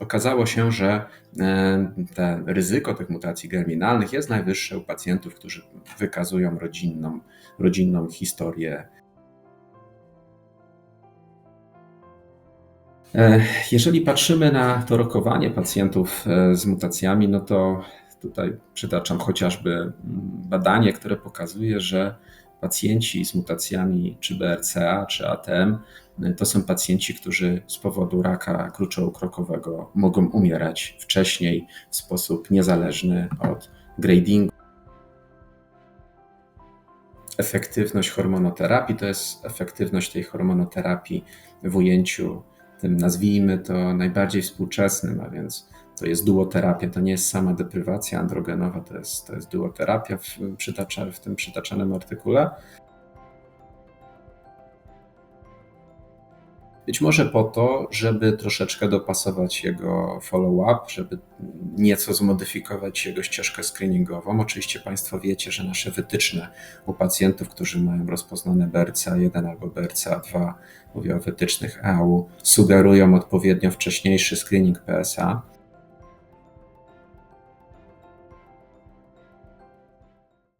okazało się, że e, ryzyko tych mutacji germinalnych jest najwyższe u pacjentów, którzy wykazują rodzinną, rodzinną historię. E, jeżeli patrzymy na to rokowanie pacjentów e, z mutacjami, no to tutaj przytaczam chociażby badanie, które pokazuje, że pacjenci z mutacjami czy BRCA, czy ATM to są pacjenci, którzy z powodu raka krokowego mogą umierać wcześniej w sposób niezależny od gradingu. Efektywność hormonoterapii to jest efektywność tej hormonoterapii w ujęciu tym nazwijmy to najbardziej współczesnym, a więc to jest duoterapia, to nie jest sama deprywacja androgenowa, to jest, to jest duoterapia w, przytacza, w tym przytaczanym artykule. Być może po to, żeby troszeczkę dopasować jego follow-up, żeby nieco zmodyfikować jego ścieżkę screeningową. Oczywiście Państwo wiecie, że nasze wytyczne u pacjentów, którzy mają rozpoznane BRCA1 albo BRCA2, mówię o wytycznych EAU, sugerują odpowiednio wcześniejszy screening PSA